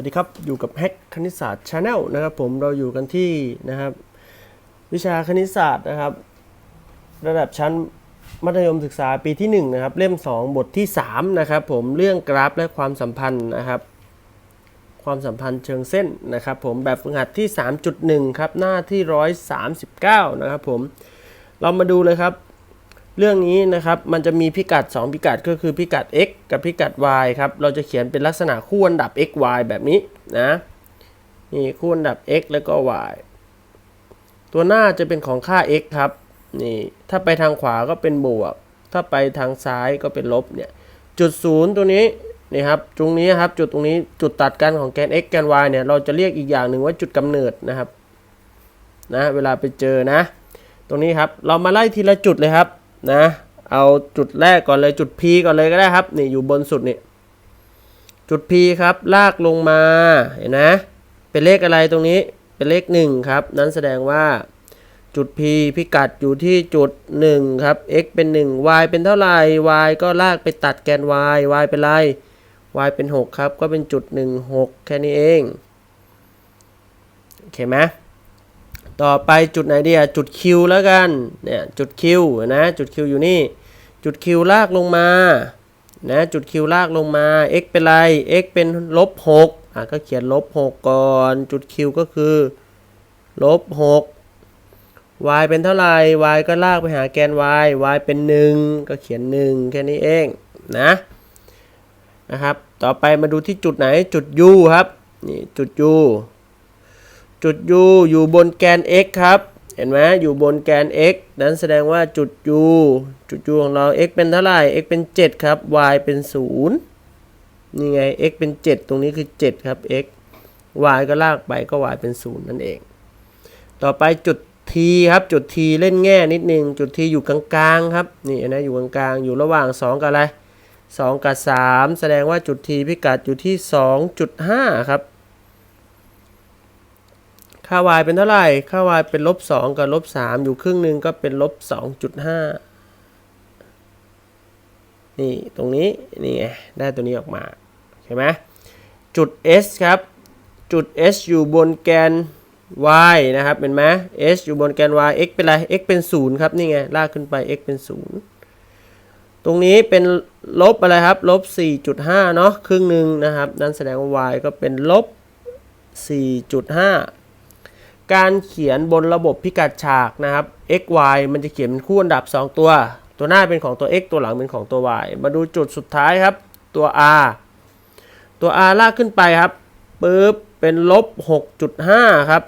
วัสดีครับ อยู่กับแฮกคณิตศาสตร์ชาแนลนะครับผมเราอยู่กันที่นะครับ วิชาคณิตศาสตร์นะครับ ระดับชั้นมัธยมศึกษาปีที่1นะครับเล่ม 2 บทที่3นะครับผมเรื่องกราฟและความสัมพันธ์นะครับ ความสัมพันธ์เชิงเส้นนะครับ ผมแบบฝึกหัดที่ 3.1 ครับหน้าที่ 139 นะครับผมเรามาดูเลยครับ เรื่องนี้นะครับมันจะมีพิกัด 2 พิกัดก็คือพิกัด x กับพิกัด y ครับ เราจะเขียนเป็นลักษณะคู่อันดับ x y แบบนี้นะนี่คู่อันดับ x แล้วก็ y ตัวหน้าจะเป็นของค่า x ครับนี่ถ้าไปทางขวาก็เป็นบวก ถ้าไปทางซ้ายก็เป็นลบเนี่ยจุดศูนย์ตัวนี้นี่ครับตรงนี้ครับจุดตรงนี้จุดตัดกันของแกน x แกน y เนี่ยเราจะเรียกอีกอย่างหนึ่งว่าจุดกำเนิดนะครับนะเวลาไปเจอนะ ตรงนี้ครับเรามาไล่ทีละจุดเลยครับ นะ เอาจุดแรกก่อนเลยจุด P ก่อนเลยก็ได้ครับ นี่อยู่บนสุดนี่จุด P ครับ ลากลงมาเห็นนะเป็นเลขอะไรตรงนี้เป็นเลข 1 ครับ นั้นแสดงว่าจุด P พิกัดอยู่ที่จุด 1 ครับ x เป็น 1 y เป็นเท่าไหร่ y ก็ลากไปตัดแกน y y เป็นไร y เป็น 6 ครับ ก็เป็นจุด 1 6 แค่นี้เอง โอเคไหม ต่อไปจุดไหนดีอะจุด Q แล้วกันเนี่ยจุด Q นะจุด Q อยู่นี่ จุด Q ลากลงมานะจุด Q ลากลงมา x เป็นไร x เป็นลบ6อะก็เขียนลบ6ก่อน จุด Q ก็คือลบ6 y เป็นเท่าไหร่ y ก็ลากไปหาแกน y y เป็น 1 ก็เขียน 1 แค่นี้เองนะนะครับ ต่อไปมาดูที่จุดไหนจุด U ครับนี่จุด U จุด U อยู่บนแกน x ครับ เห็นไหมอยู่บนแกน x นั้นแสดงว่าจุด U จุด U ของเรา x เป็นเท่าไหร่ x เป็น 7 ครับ y เป็น 0 นี่ไง x เป็น 7 ตรงนี้คือ 7 ครับ x y ก็ลากไปก็ y เป็น 0 นั่นเอง ต่อไปจุด t ครับ จุด t เล่นแง่นิดนึง จุด t อยู่กลางๆครับ นี่นะ อยู่กลางๆ อยู่ระหว่าง 2 กับอะไร 2 กับ 3 แสดงว่าจุด t พิกัดอยู่ที่ 2.5 ครับ ค่า y เป็นเท่าไหร่ ค่า y เป็นลบ2กับลบ3อยู่ครึ่งหนึ่งก็เป็นลบ2.5 นี่ตรงนี้นี่ไงได้ตัวนี้ออกมาเห็นไหมจุด s ครับ จุด s อยู่บนแกน y นะครับเห็นไหม s อยู่บนแกน y x เป็นอะไร x เป็น 0 ครับ นี่ไง ลากขึ้นไป x เป็น 0 ตรงนี้เป็นลบอะไรครับ ลบ 4.5 เนาะครึ่งหนึ่งนะครับ นั่นแสดงว่า y ก็เป็นลบ 4.5 การเขียนบนระบบพิกัดฉากนะครับ x y มันจะเขียนเป็นคู่อันดับ 2 ตัว ตัวหน้าเป็นของตัว x ตัวหลังเป็นของตัว y มาดูจุดสุดท้ายครับ ตัว r ตัว r ลากขึ้นไปครับปึ๊บเป็นลบ 6.5 ครับ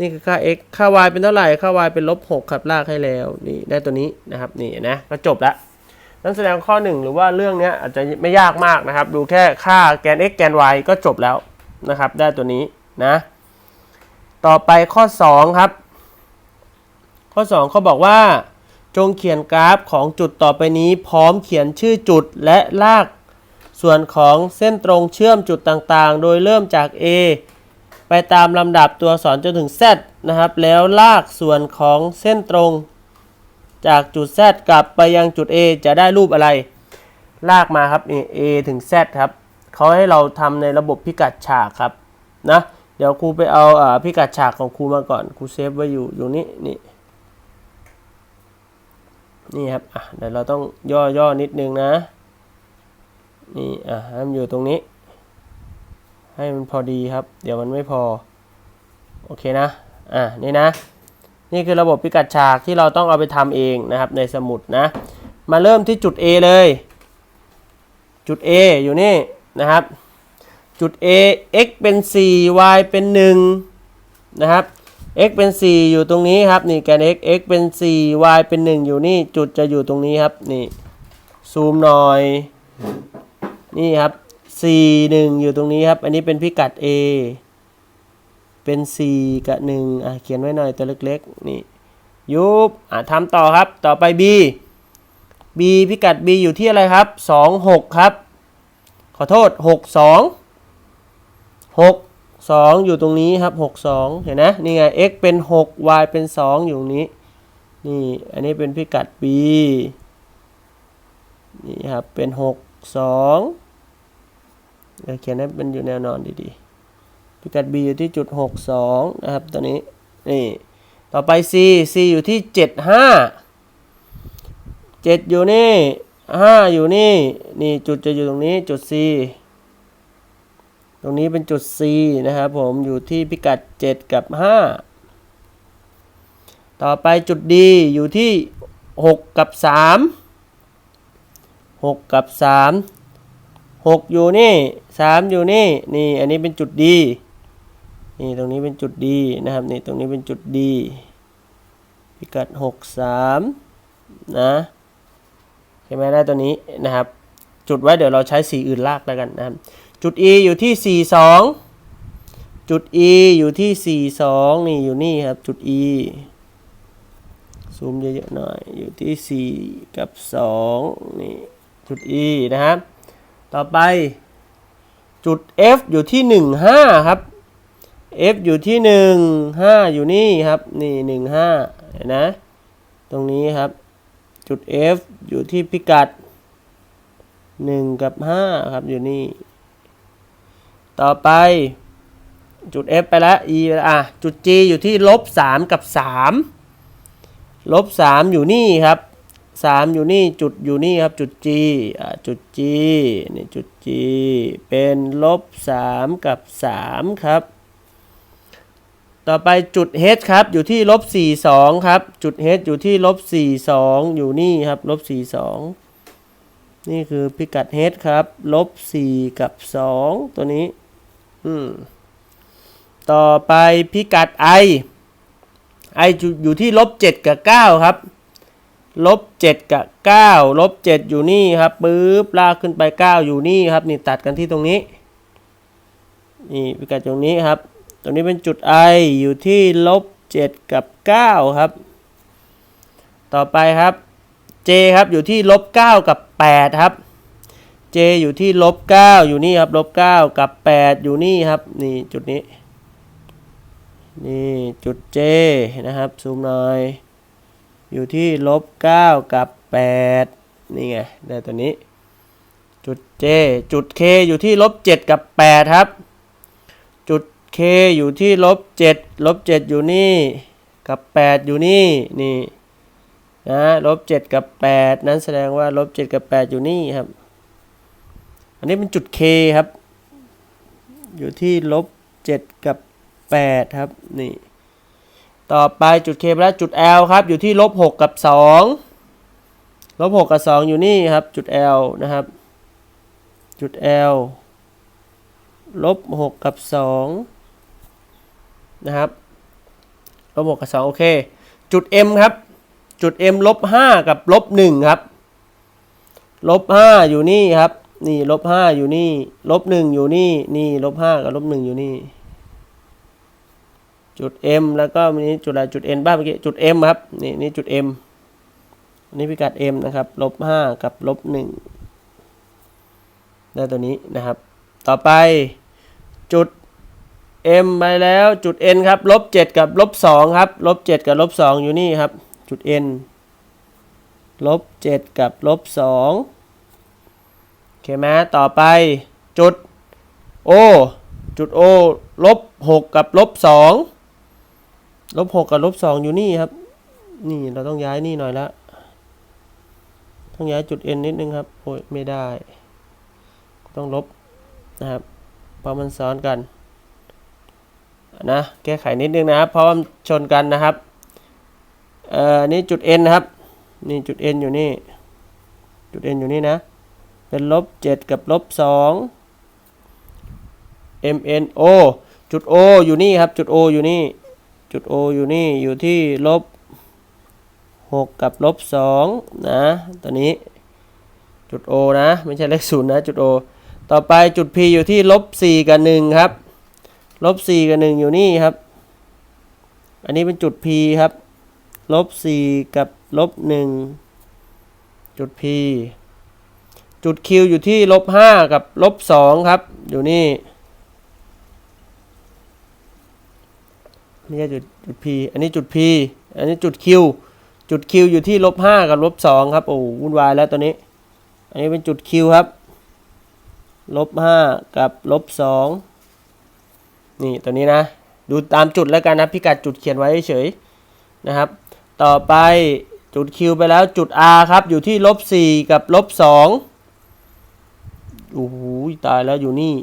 นี่คือค่า x ค่า y เป็นเท่าไหร่ ค่า y เป็นลบ 6 ครับ ลากให้แล้ว นี่ได้ตัวนี้นะครับ นี่นะ ก็จบแล้วนั่นแสดงข้อ 1 หรือว่าเรื่องนี้อาจจะไม่ยากมากนะครับ ดูแค่ค่าแกน x แกน y ก็จบแล้วนะครับ ได้ตัวนี้ นะ ต่อไปข้อ 2 ครับ ข้อ 2 เขาบอกว่า จงเขียนกราฟของจุดต่อไปนี้ พร้อมเขียนชื่อจุดและลาก ส่วนของเส้นตรงเชื่อมจุดต่างๆ โดยเริ่มจาก A ไปตามลำดับตัวสอนจนถึง Z นะครับ แล้วลากส่วนของเส้นตรงจากจุด Z กลับไปยังจุด A จะได้รูปอะไร ลากมาครับนี่ A ถึง Z ครับเขาให้เราทำในระบบพิกัดฉากครับนะ เดี๋ยวครูไปเอาอ่าพิกัดฉากของครูมาก่อนครูเซฟไว้อยู่อยู่นี่นี่นี่ครับอะเดี๋ยวเราต้องย่อย่อนิดนึงนะ นี่อะให้มันอยู่ตรงนี้ ให้มันพอดีครับ เดี๋ยวมันไม่พอ โอเคนะ อะนี่นะ นี่คือระบบพิกัดฉากที่เราต้องเอาไปทำเองนะครับในสมุดนะ มาเริ่มที่จุด A เลย จุด A อยู่นี่นะครับ จุด A x เป็น 4 y เป็น 1 นะครับ x เป็น 4 อยู่ตรงนี้ครับ นี่แกน x x เป็น 4 y เป็น 1 อยู่นี่ จุดจะอยู่ตรงนี้ครับ นี่ ซูมหน่อย นี่ครับ 4 1 อยู่ตรงนี้ครับ อันนี้เป็นพิกัด A เป็น 4 กับ 1 อะ เขียนไว้หน่อยตัวเล็กๆ นี่ ยุบ อะทำต่อครับ ต่อไป B B พิกัด B อยู่ที่อะไรครับ 2 6 ครับ ขอโทษ 6 2 6 2 อยู่ตรงนี้ครับ 6 2 เห็นนะนี่ไง x เป็น 6 y เป็น 2 อยู่ตรงนี้ นี่ อันนี้เป็นพิกัด b นี่ครับ เป็น 6 2เดี๋ยวเขียนให้มันอยู่แนวนอนดีๆ พิกัด B อยู่ที่จุด 62 นะครับตัวนี้ นี่ ต่อไป C C อยู่ที่ 75 7 อยู่นี่ 5 อยู่นี่ นี่จุดจะอยู่ตรงนี้จุด C ตรงนี้เป็นจุด C นะครับผมอยู่ที่พิกัด 7 กับ 5 ต่อไปจุด D อยู่ที่ 6 กับ 3 6 กับ 3 6 อยู่นี่ 3 อยู่นี่นี่อันนี้เป็นจุด D นี่ตรงนี้เป็นจุด D นะครับนี่ตรงนี้เป็นจุด D พิกัด 6 3 นะใช่ไหมได้ตัวนี้นะครับ จุดไว้เดี๋ยวเราใช้สีอื่นลากแล้วกันนะครับ จุด E อยู่ที่ 42 จุด E อยู่ที่ 42 นี่อยู่นี่ครับ จุด E ซูมเยอะๆหน่อย อยู่ที่ 4 กับ 2 นี่ จุด E นะครับ ต่อไป จุด F อยู่ที่ 15 ครับ F อยู่ที่ 1 5 อยู่นี่ครับ นี่ 1 5 เห็นนะ ตรงนี้ครับ จุด F อยู่ที่พิกัด 1 กับ 5 ครับ อยู่นี่ ต่อไปจุด F ไปแล้ว E ไปแล้วอะจุด G อยู่ที่ลบ3กับ 3 ลบ 3 อยู่นี่ครับ 3 อยู่นี่จุดอยู่นี่ครับจุด G อะจุด G นี่จุด G เป็นลบ 3 กับ 3 ครับ ต่อไปจุด H ครับอยู่ที่ลบ 42 ครับ จุด H อยู่ที่ลบ 42 อยู่นี่ครับลบ 42 นี่คือพิกัด H ครับลบ 4 กับ 2 ตัวนี้ อืมต่อไปพิกัด I I อยู่อยู่ที่ลบ7กับ9ครับลบ7กับ9ลบ7อยู่นี่ครับปึ๊บลากขึ้นไป9อยู่นี่ครับนี่ตัดกันที่ตรงนี้นี่พิกัดตรงนี้ครับ ตรงนี้เป็นจุด I อยู่ที่ลบ7กับ9ครับ ต่อไปครับ J ครับอยู่ที่ลบ9กับ8ครับ J อยู่ที่ลบ9อยู่นี่ครับลบ9กับ 8 อยู่นี่ครับ นี่จุดนี้ นี่จุด J นะครับ ซูมหน่อย อยู่ที่ลบ9กับ 8 นี่ไง ได้ตัวนี้ จุด J จุด K อยู่ที่ลบ7กับ 8 ครับ จุด K อยู่ที่ลบ7ลบ7อยู่นี่กับ 8 อยู่นี่ นี่นะลบ7กับ 8 นั้นแสดงว่าลบ7กับ 8 อยู่นี่ครับ อันนี้เป็นจุด K ครับ อยู่ที่ลบ7กับ8ครับนี่ต่อไปจุด K ไปแล้วจุด L ครับ อยู่ที่ลบ6กับ2ลบ6กับ 2 อยู่นี่ครับ จุด L นะครับ จุด L ลบ6กับ2นะครับลบ6กับ2โอเค จุด M ครับ จุด M ลบ5กับลบ1ครับลบ5อยู่นี่ครับ นี่ลบ5อยู่นี่ ลบ1อยู่นี่ นี่ลบ5กับลบ1อยู่นี่ จุด M แล้วก็มีจุดอะไรจุด N บ้างเมื่อกี้จุด M ครับ นี่นี่จุด M อันนี้พิกัด M นะครับ ลบ5กับลบ1ได้ตัวนี้นะครับ ต่อไปจุด M ไปแล้วจุด N ครับ ลบ7กับลบ2ครับ ลบ7กับลบ2องอยู่นี่ครับ จุด N ลบ7กับลบ2โอ เคไหมต่อไปจุด O จุด O ลบ6กับลบ2ลบ6กับลบ2อยู่นี่ครับ นี่เราต้องย้ายนี่หน่อยละต้องย้ายจุด N นิดนึงครับ โอ้ยไม่ได้ ต้องลบนะครับเพราะมันซ้อนกันนะแก้ไขนิดนึงนะครับ เพราะว่ามันชนกันนะครับเอ่อนี่จุด N นะครับ นี่จุด N อยู่นี่ จุด N อยู่นี่นะ เป็นลบ 7 กับลบ 2 M N O จุด O อยู่นี่ครับ จุด O อยู่นี่ จุด O อยู่นี่ อยู่ที่ลบ 6 กับลบ 2 นะ ตัวนี้ จุด O นะ ไม่ใช่เลขศูนย์นะ จุด O ต่อไปจุด P อยู่ที่ลบ 4 กับ 1 ครับ ลบ 4 กับ 1 อยู่นี่ครับ อันนี้เป็นจุด P ครับ ลบ 4 กับลบ 1 จุด P จุด Q อยู่ที่ลบ5กับลบ2ครับ อยู่นี่ไม่จุดจุด P อันนี้จุด P อันนี้จุด Q จุด Q อยู่ที่ลบ5กับลบ2ครับโอ้วุ่นวายแล้วตัวนี้ อันนี้เป็นจุด Q ครับลบห้ากับลบสองนี่ตัวนี้นะ ดูตามจุดแล้วกันนะพิกัดจุดเขียนไว้เฉยนะครับ ต่อไปจุด Q ไปแล้วจุด R ครับ อยู่ที่ลบสี่กับลบสอง โอ้โหตายแล้วอยู่นี่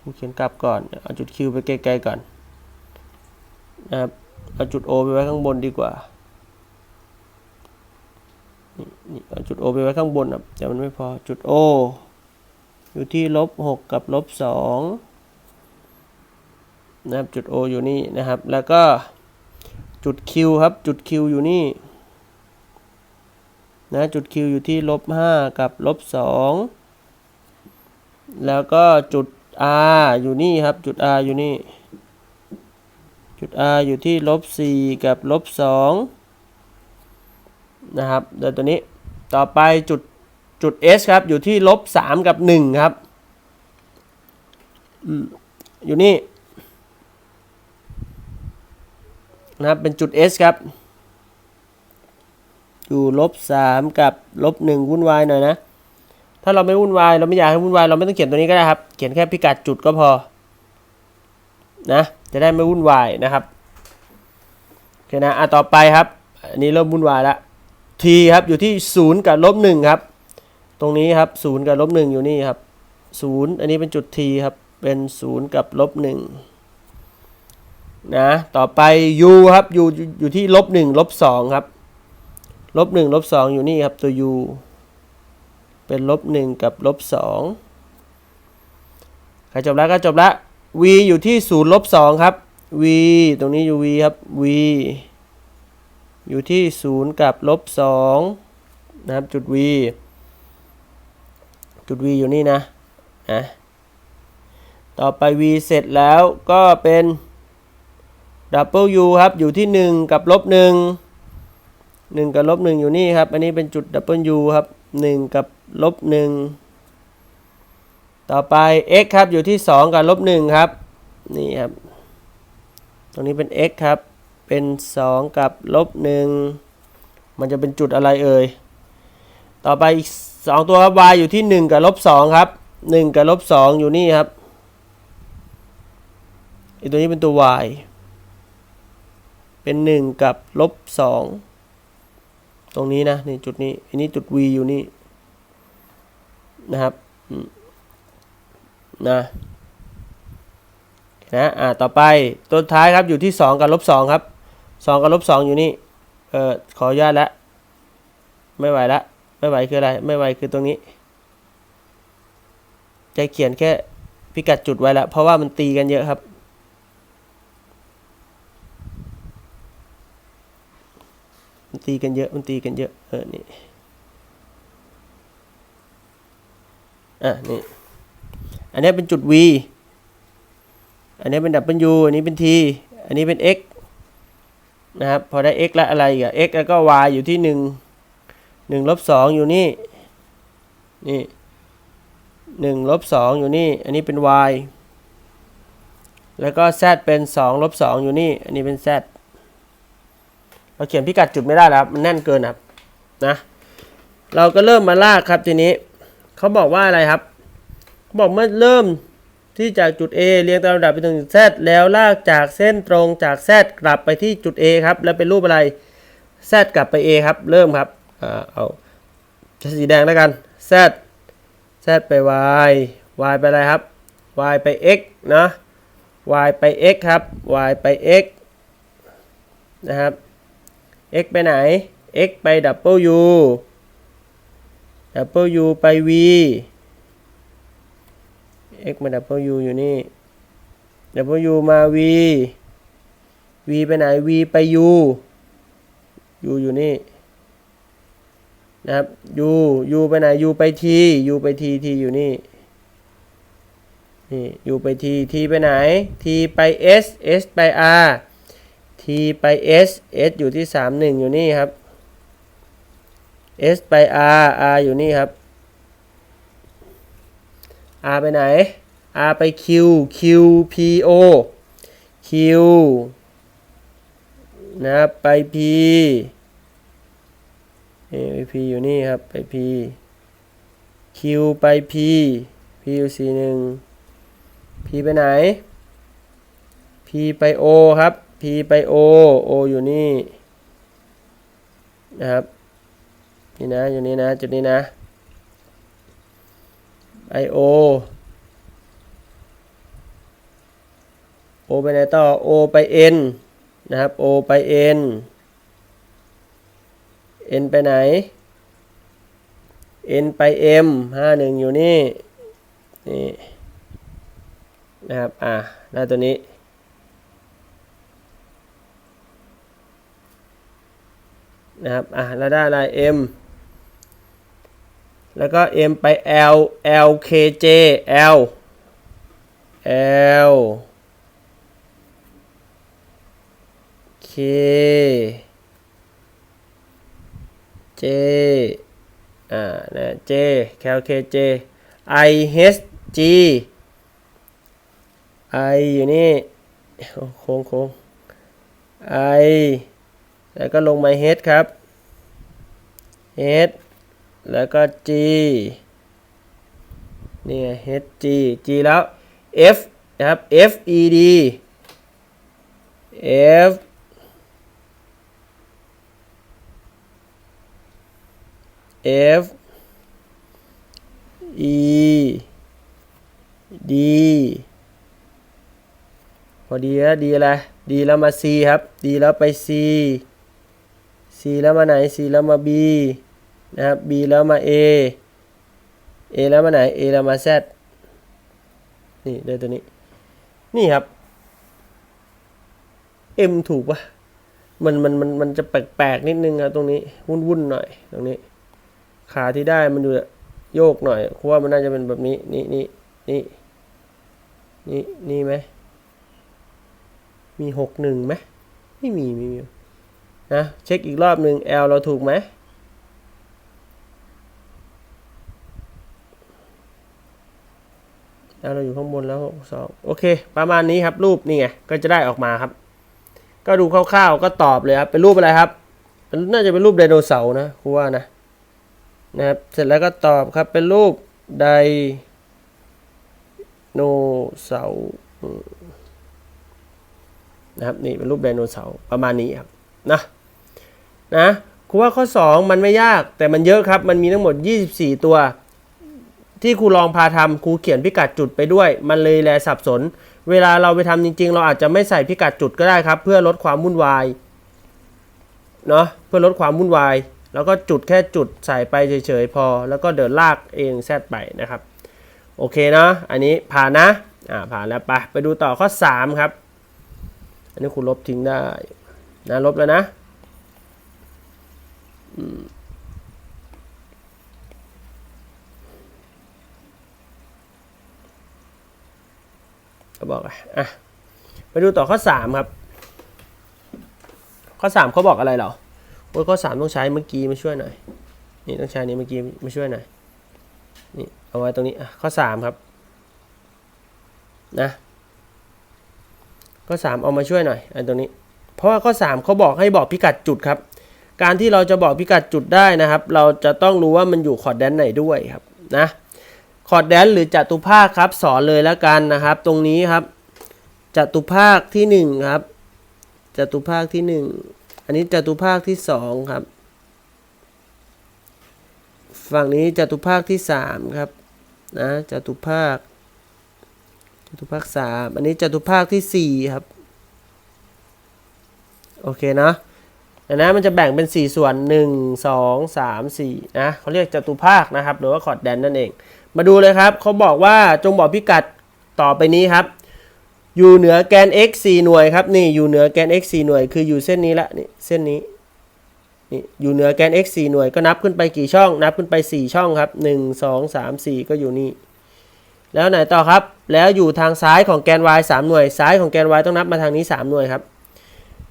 กูเขียนกลับก่อน เอาจุด Q ไปไกลๆก่อนนะครับ เอาจุด O ไปไว้ข้างบนดีกว่า นี่เอาจุด O ไปไว้ข้างบนอะแต่มันไม่พอ จุด O อยู่ที่ลบหกกับลบสองนะครับ จุด O อยู่นี่นะครับ แล้วก็จุด Q ครับ จุด Q อยู่นี่ นะจุด Q อยู่ที่ลบห้ากับลบสองแล้วก็จุด R อยู่นี่ครับ จุด R อยู่นี่ จุด R อยู่ที่ลบสี่กับลบสองนะครับเดี๋ยวตัวนี้ต่อไปจุดจุด S ครับ อยู่ที่ลบสามกับหนึ่งครับอยู่นี่นะครับเป็นจุด S ครับ อยู่ลบสามกับลบหนึ่งวุ่นวายหน่อยนะ ถ้าเราไม่วุ่นวายเราไม่อยากให้วุ่นวายเราไม่ต้องเขียนตัวนี้ก็ได้ครับ เขียนแค่พิกัดจุดก็พอ นะ จะได้ไม่วุ่นวายนะครับโอเคนะอะต่อไปครับ อันนี้เริ่มวุ่นวายแล้ว t ครับอยู่ที่ศูนย์กับลบหนึ่งครับ ตรงนี้ครับศูนย์กับลบหนึ่งอยู่นี่ครับศูนย์อันนี้เป็นจุด t ครับ เป็นศูนย์กับลบหนึ่งนะ ต่อไป u ครับ u อยู่อยู่ที่ลบหนึ่งลบสองครับ ลบหนึ่งลบสองอยู่นี่ครับตัว u เป็นลบหนึ่งกับลบสองใครจบแล้วก็จบแล้ว v อยู่ที่ศูนย์ลบสองครับ v ตรงนี้อยู่ v ครับ v อยู่ที่ศูนย์กับลบสองนะครับจุด v จุด v อยู่นี่นะอะต่อไป v เสร็จแล้วก็เป็น w ครับ อยู่ที่ 1 กับลบ1 1 กับลบ1อยู่นี่ครับ อันนี้เป็นจุด w ครับ 1 กับลบ1ต่อไป x ครับอยู่ที่ 2 กับลบ1ครับ นี่ครับ ตรงนี้เป็น x ครับ เป็น 2 กับลบ1มันจะเป็นจุดอะไรเอ่ย ต่อไปอีก 2 ตัวครับ y อยู่ที่ 1 กับลบ2ครับ 1 กับลบ2อยู่นี่ครับอีกตัวนี้เป็นตัว y เป็น 1 กับลบ2 ตรงนี้นะนี่จุดนี้อันนี้จุด v อยู่นี่นะครับนะนะอ่าต่อไปตัวท้ายครับอยู่ที่ 2 กับลบ2ครับ 2 กับลบ2อยู่นี่เออขออนุญาตแล้วไม่ไหวละไม่ไหวคืออะไร ไม่ไหวคือตรงนี้จะเขียนแค่พิกัดจุดไว้แล้วเพราะว่ามันตีกันเยอะครับ มันตีกันเยอะมันตีกันเยอะเออนี่อะนี่อันนี้เป็นจุด V อันนี้เป็น W อันนี้เป็น T อันนี้เป็น X นะครับพอได้ X แล้วอะไรอีกอะ X แล้วก็ Y อยู่ที่ 1 1ลบ2อยู่นี่นี่1ลบ2อยู่นี่ อันนี้เป็น Y แล้วก็ Z เป็น2ลบ2อยู่นี่ อันนี้เป็น Z เราเขียนพิกัดจุดไม่ได้แล้วมันแน่นเกินครับนะ เราก็เริ่มมาลากครับทีนี้เขาบอกว่าอะไรครับเขาบอกเมื่อเริ่มที่จากจุด A เรียงตามลำดับไปถึงจุด Z แล้วลากจากเส้นตรงจาก Z กลับไปที่จุด A ครับ แล้วเป็นรูปอะไร Z กลับไป A ครับ เริ่มครับอเอาสีแดงแล้วกัน Z Z ไป Y Y ไปอะไรครับ Y ไป X นะ Y ไป X ครับ Y ไป X นะครับ x ไปไหน x ไป w w ไป v x มา w อยู่นี่ w มา v v ไปไหน v ไป u u อยู่นี่นะครับ u u ไปไหน u ไป t u ไป t t อยู่นี่นี่ u ไป t t ไปไหน t ไป s s ไป r ไป s s อยู่ที่ 3 1 อยู่นี่ครับ s ไป r r อยู่นี่ครับ r ไปไหน r ไป q q p o q นะครับไป p เอ p อยู่นี่ครับ ไป p Q ไป P P อยู่ C หนึ่ง P ไปไหน P ไป O ครับ P ไป O O อยู่นี่นะครับนี่นะอยู่นี่นะจุดนี้นะ I O O ไปไหนต่อ O ไป N นะครับ O ไป N N ไปไหน N ไป M ห้าหนึ่งอยู่นี่นี่นะครับ อะหน้าตัวนี้ นะครับอะแล้วได้อะไร M แล้วก็ M ไป L L K J L L K J อ่านะ J L K J I H G I อยู่นี่โค้งโค้ง I แล้วก็ลงมา H ครับ H แล้วก็ G นี่ไง H G G แล้ว F นะครับ F E D F F E D พอดีแล้วดีอะไรดีแล้วมา C ครับ ดีแล้วไป C C แล้วมาไหน C แล้วมา B นะครับ B แล้วมา A A แล้วมาไหน A แล้วมา Z นี่ได้ตัวนี้ นี่ครับ M ถูกปะมันมันมันมันจะแปลกๆนิดนึงครับตรงนี้ วุ่นวุ่นๆหน่อยตรงนี้ ขาที่ได้มันอยู่โยกหน่อยเพราะว่ามันน่าจะเป็นแบบนี้ นี่นี่นี่นี่นี่ไหมมีหกหนึ่งไหมไม่มีไม่มี นะเช็คอีกรอบหนึ่ง L เราถูกไหม L เราอยู่ข้างบนแล้วสองโอเค ประมาณนี้ครับรูปนี่ไงก็จะได้ออกมาครับ ก็ดูคร่าวๆก็ตอบเลยครับ เป็นรูปอะไรครับน่าจะเป็นรูปไดโนเสาร์นะครูว่านะนะครับเสร็จแล้วก็ตอบครับเป็นรูปไดโนเสาร์นะครับนี่เป็นรูปไดโนเสาร์ประมาณนี้ครับนะ นะครูว่าข้อ 2 มันไม่ยากแต่มันเยอะครับ มันมีทั้งหมด 24 ตัว ที่ครูลองพาทำครูเขียนพิกัดจุดไปด้วย มันเลยแลสับสน เวลาเราไปทำจริง ๆ เราอาจจะไม่ใส่พิกัดจุดก็ได้ครับ เพื่อลดความวุ่นวายเนาะเพื่อลดความวุ่นวาย แล้วก็จุดแค่จุดใส่ไปเฉยๆพอ แล้วก็เดินลากเองแซดไปนะครับ โอเคเนาะอันนี้ผ่านนะอ่าผ่านแล้วไปไปดูต่อข้อ 3 ครับ อันนี้คุณลบทิ้งได้นะลบแล้วนะ ก็บอกอะอะไปดูต่อข้อ3ครับ ข้อ3เขาบอกอะไรเหรอโอ้ยข้อ3ต้องใช้เมื่อกี้มาช่วยหน่อย นี่ต้องใช้นี้เมื่อกี้มาช่วยหน่อย นี่เอาไว้ตรงนี้อะข้อ3ครับ นะ ข้อ3เอามาช่วยหน่อยอันตรงนี้ เพราะว่าข้อ3เขาบอกให้บอกพิกัดจุดครับ การที่เราจะบอกพิกัดจุดได้นะครับ เราจะต้องรู้ว่ามันอยู่คอร์ดแดนไหนด้วยครับนะคอร์ดแดนหรือจัตุภาคครับสอนเลยแล้วกันนะครับ ตรงนี้ครับจัตุภาคที่1ครับจัตุภาคที่ 1 อันนี้จัตุภาคที่2ครับ ฝั่งนี้จัตุภาคที่3ครับนะจัตุภาคจัตุภาคสามอันนี้จัตุภาคที่สี่ครับ โอเคนะ นะ มันจะแบ่งเป็น 4 ส่วน 1 2 3 4นะเขาเรียกจตุภาคนะครับ หรือว่าคอร์ดแดนนั่นเอง มาดูเลยครับ เขาบอกว่าจงบอกพิกัดต่อไปนี้ครับ อยู่เหนือแกน x 4หน่วยครับ นี่อยู่เหนือแกน x 4หน่วย คืออยู่เส้นนี้ละ นี่เส้นนี้ นี่อยู่เหนือแกน x 4หน่วย ก็นับขึ้นไปกี่ช่อง นับขึ้นไป 4 ช่องครับ 1 2 3 4 ก็อยู่นี่ แล้วไหนต่อครับ แล้วอยู่ทางซ้ายของแกน y 3หน่วย ซ้ายของแกน y ต้องนับมาทางนี้ 3 หน่วยครับ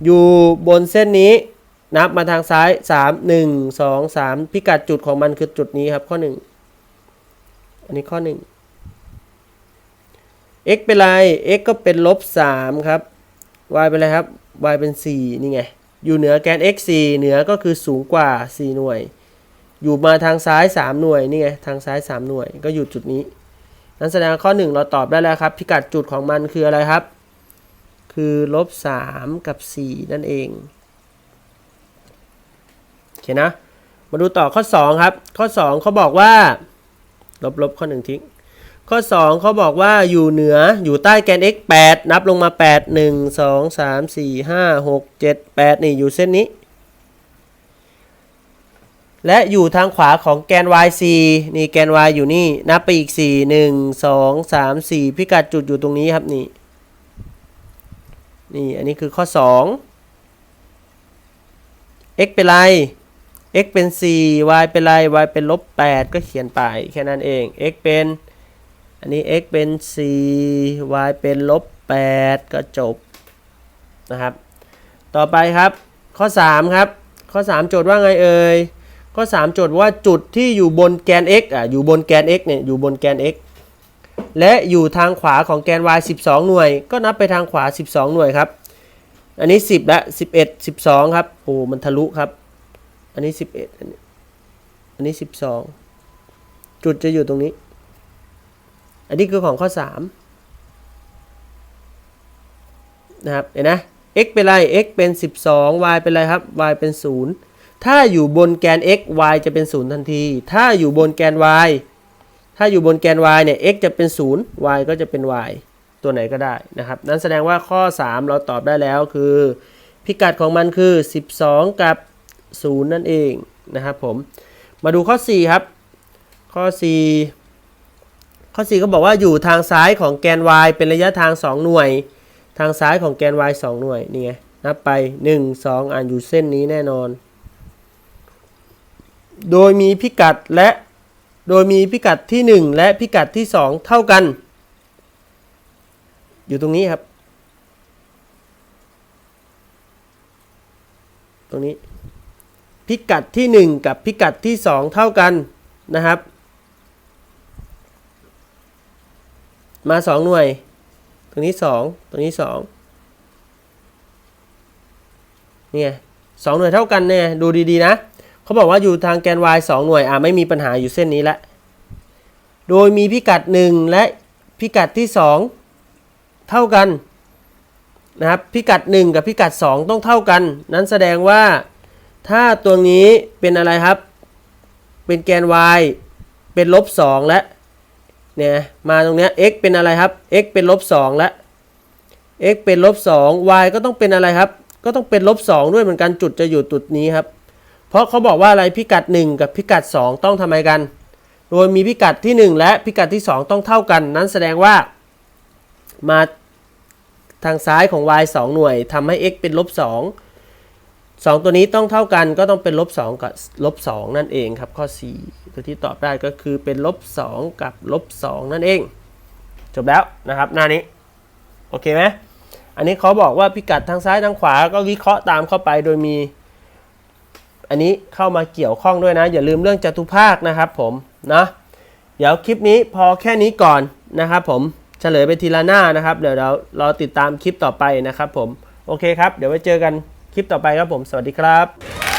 อยู่บนเส้นนี้ นับมาทางซ้าย 3 1 2 3 พิกัดจุดของมันคือจุดนี้ครับข้อ 1 อันนี้ข้อ 1 x เป็นไร x ก็เป็นลบ3ครับ y เป็นไรครับ y เป็น 4 นี่ไง อยู่เหนือแกน x 4 เหนือก็คือสูงกว่า 4 หน่วย อยู่มาทางซ้าย 3 หน่วย นี่ไง ทางซ้าย 3 หน่วย ก็อยู่จุดนี้ นั้นแสดงข้อ 1 เราตอบได้แล้วครับ พิกัดจุดของมันคืออะไรครับ คือลบ3กับ 4 นั่นเอง เคนะ มาดูต่อข้อ 2 ครับ ข้อ 2เขาบอกว่า ลบลบข้อ 1 ทิ้ง ข้อ 2เขาบอกว่าอยู่เหนืออยู่ใต้แกน x 8 นับลงมา 8 1 2 3 4 5 6 7 8 นี่อยู่เส้นนี้ และอยู่ทางขวาของแกน y 4นี่แกน y อยู่นี่ นับไปอีก 4 1 2 3 4 พิกัดจุดอยู่ตรงนี้ครับนี่นี่ อันนี้คือข้อ 2 x เป็นไร x เป็น 4 y เป็นไร y เป็นลบ 8 ก็เขียนไปแค่นั้นเอง x เป็น อันนี้ x เป็น 4 y เป็นลบ 8 ก็จบนะครับ ต่อไปครับ ข้อ 3 ครับ ข้อ 3 โจทย์ว่าไงเอ่ย ข้อ 3 โจทย์ว่าจุดที่อยู่บนแกน x อะ อยู่บนแกน x เนี่ย อยู่บนแกน x และอยู่ทางขวาของแกน y 12 หน่วย ก็นับไปทางขวา 12 หน่วยครับ อันนี้ 10และ 11 12 ครับ โอ้ มันทะลุครับ อันนี้11อันนี้อันนี้12จุดจะอยู่ตรงนี้ อันนี้คือของข้อ3นะครับเห็นนะ x เป็นไร x เป็น 12 y เป็นไรครับ y เป็น 0 ถ้าอยู่บนแกน x y จะเป็น 0 ทันที ถ้าอยู่บนแกน y ถ้าอยู่บนแกน y เนี่ย x จะเป็น 0 y ก็จะเป็น y ตัวไหนก็ได้นะครับ นั้นแสดงว่าข้อ 3 เราตอบได้แล้วคือ พิกัดของมันคือ 12 กับ 0 นั่นเองนะครับผม มาดูข้อ 4 ครับ ข้อ 4 ข้อ 4 ก็บอกว่าอยู่ทางซ้ายของแกน y เป็นระยะทาง 2 หน่วย ทางซ้ายของแกน y 2 หน่วย นี่ไง นับไป 1 2 อ่านอยู่เส้นนี้แน่นอน โดยมีพิกัดและโดยมีพิกัดที่ 1 และพิกัดที่ 2 เท่ากัน อยู่ตรงนี้ครับ ตรงนี้ พิกัดที่ 1 กับพิกัดที่ 2 เท่ากันนะครับ มา 2 หน่วย ตรงนี้ 2 ตรงนี้2นี่ไงสองหน่วยเท่ากันเนี่ยดูดีๆนะเขาบอกว่าอยู่ทางแกน y 2 หน่วยอะไม่มีปัญหาอยู่เส้นนี้ละโดยมีพิกัด 1 และพิกัดที่ 2 เท่ากันนะครับพิกัด 1 กับพิกัด 2 ต้องเท่ากัน นั้นแสดงว่า ถ้าตัวนี้เป็นอะไรครับ เป็นแกน y เป็นลบ2และเนี่ยมาตรงเนี้ย x เป็นอะไรครับ x เป็นลบ2แล้ว x เป็นลบ2 y ก็ต้องเป็นอะไรครับ ก็ต้องเป็นลบ2ด้วยเหมือนกันจุดจะอยู่จุดนี้ครับ เพราะเขาบอกว่าอะไรพิกัด 1 กับพิกัด 2 ต้องทำไมกัน โดยมีพิกัดที่ 1 และพิกัดที่ 2 ต้องเท่ากัน นั้นแสดงว่ามาทางซ้ายของ y 2 หน่วยทำให้ x เป็นลบ2 2 ตัวนี้ต้องเท่ากันก็ต้องเป็นลบ2กับลบ2นั่นเองครับข้อ 4 ตัวที่ตอบได้ก็คือเป็นลบ2กับลบ2นั่นเอง จบแล้วนะครับหน้านี้ โอเคไหมอันนี้เขาบอกว่าพิกัดทางซ้ายทางขวาก็วิเคราะห์ตามเข้าไปโดยมี อันนี้เข้ามาเกี่ยวข้องด้วยนะ อย่าลืมเรื่องจตุภาคนะครับผมนะเดี๋ยวคลิปนี้พอแค่นี้ก่อนนะครับผมเฉลยไปทีละหน้านะครับ เดี๋ยวเรารอติดตามคลิปต่อไปนะครับผมโอเคครับ เดี๋ยวไว้เจอกัน คลิปต่อไปครับผม สวัสดีครับ